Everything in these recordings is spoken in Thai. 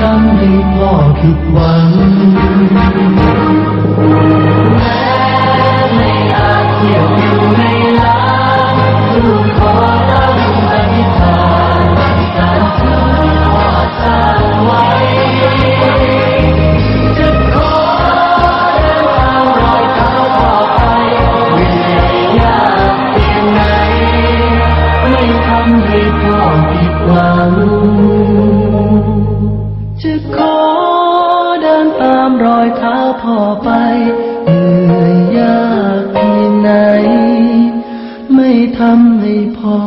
ทำให้พ่อผิดหวัง พ่อไปเหนื่อยยากที่ไหน ไม่ทำให้พ่อ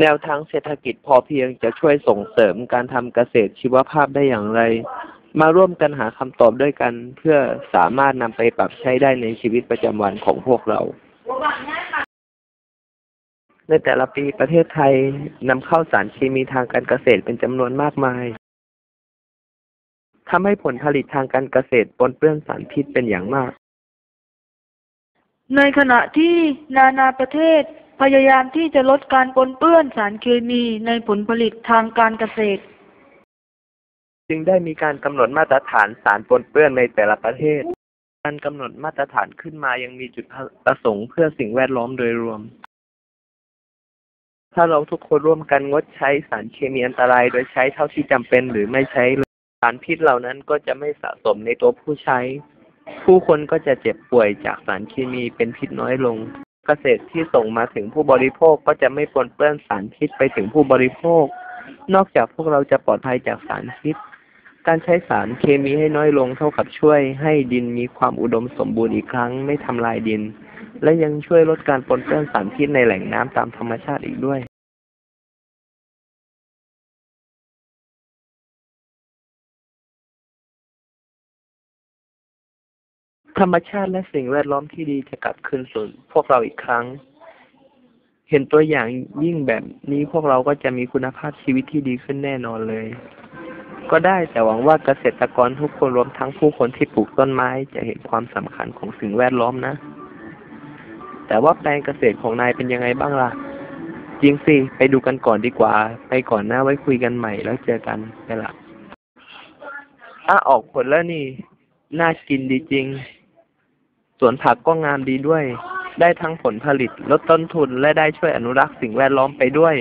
แนวทางเศรษฐกิจพอเพียงจะช่วยส่งเสริมการทำเกษตรชีวภาพได้อย่างไร มาร่วมกันหาคำตอบด้วยกัน เพื่อสามารถนำไปปรับใช้ได้ในชีวิตประจำวันของพวกเรา ในแต่ละปีประเทศไทยนำเข้าสารเคมีทางการเกษตรเป็นจำนวนมากมายทำให้ผลผลิตทางการเกษตรปนเปื้อนสารพิษเป็นอย่างมาก ในขณะที่นานาประเทศ พยายามที่จะลดการปนเปื้อนสารเคมีในผลผลิตทางการเกษตร จึงได้มีการกำหนดมาตรฐานสารปนเปื้อนในแต่ละประเทศ การกำหนดมาตรฐานขึ้นมายังมีจุดประสงค์เพื่อสิ่งแวดล้อมโดยรวม ถ้าเราทุกคนร่วมกันงดใช้สารเคมีอันตรายโดยใช้เท่าที่จำเป็นหรือไม่ใช้เลยสารพิษเหล่านั้นก็จะไม่สะสมในตัวผู้ใช้ ผู้คนก็จะเจ็บป่วยจากสารเคมีเป็นพิษน้อยลง เกษตรที่ส่งมาถึงผู้บริโภคก็จะไม่ปนเปื้อนสารพิษไปถึงผู้บริโภค นอกจากพวกเราจะปลอดภัยจากสารพิษ การใช้สารเคมีให้น้อยลงเท่ากับช่วยให้ดินมีความอุดมสมบูรณ์อีกครั้ง ไม่ทำลายดิน และยังช่วยลดการปนเปื้อนสารพิษในแหล่งน้ำตามธรรมชาติอีกด้วย ธรรมชาติและสิ่งแวดล้อมที่ดีจะกลับคืนสู่พวกเราอีกครั้ง เห็นตัวอย่างยิ่งแบบนี้พวกเราก็จะมีคุณภาพชีวิตที่ดีขึ้นแน่นอนเลย ก็ได้แต่หวังว่าเกษตรกรทุกคนรวมทั้งผู้คนที่ปลูกต้นไม้จะเห็นความสำคัญของสิ่งแวดล้อมนะ แต่ว่าแปลงเกษตรของนายเป็นยังไงบ้างล่ะ จริงสิ ไปดูกันก่อนดีกว่า ไปก่อนหน้าไว้คุยกันใหม่แล้วเจอกันไปละอะออกผลแล้วนี่ น่ากินดีจริง สวนผักก็งามดีด้วย ได้ทั้งผลผลิตลดต้นทุนและได้ช่วยอนุรักษ์สิ่งแวดล้อมไปด้วย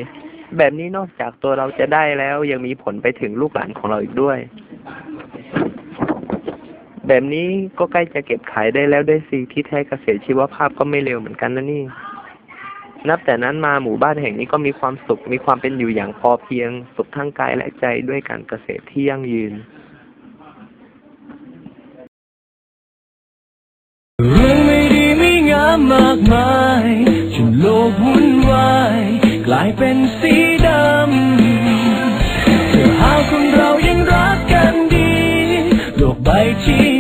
แบบนี้นอกจากตัวเราจะได้แล้วยังมีผลไปถึงลูกหลานของเราอีกด้วย แบบนี้ก็ใกล้จะเก็บขายได้แล้วด้วยสิที่แท้เกษตรชีวภาพก็ไม่เร็วเหมือนกันนะนี่ นับแต่นั้นมาหมู่บ้านแห่งนี้ก็มีความสุขมีความเป็นอยู่อย่างพอเพียง สุขทั้งกายและใจด้วยการเกษตรที่ยั่งยืนากมายจนโลกวุ่นวายกลายเป็นสีดำเธอหาคนเรายังรักกันดี โลกใบที่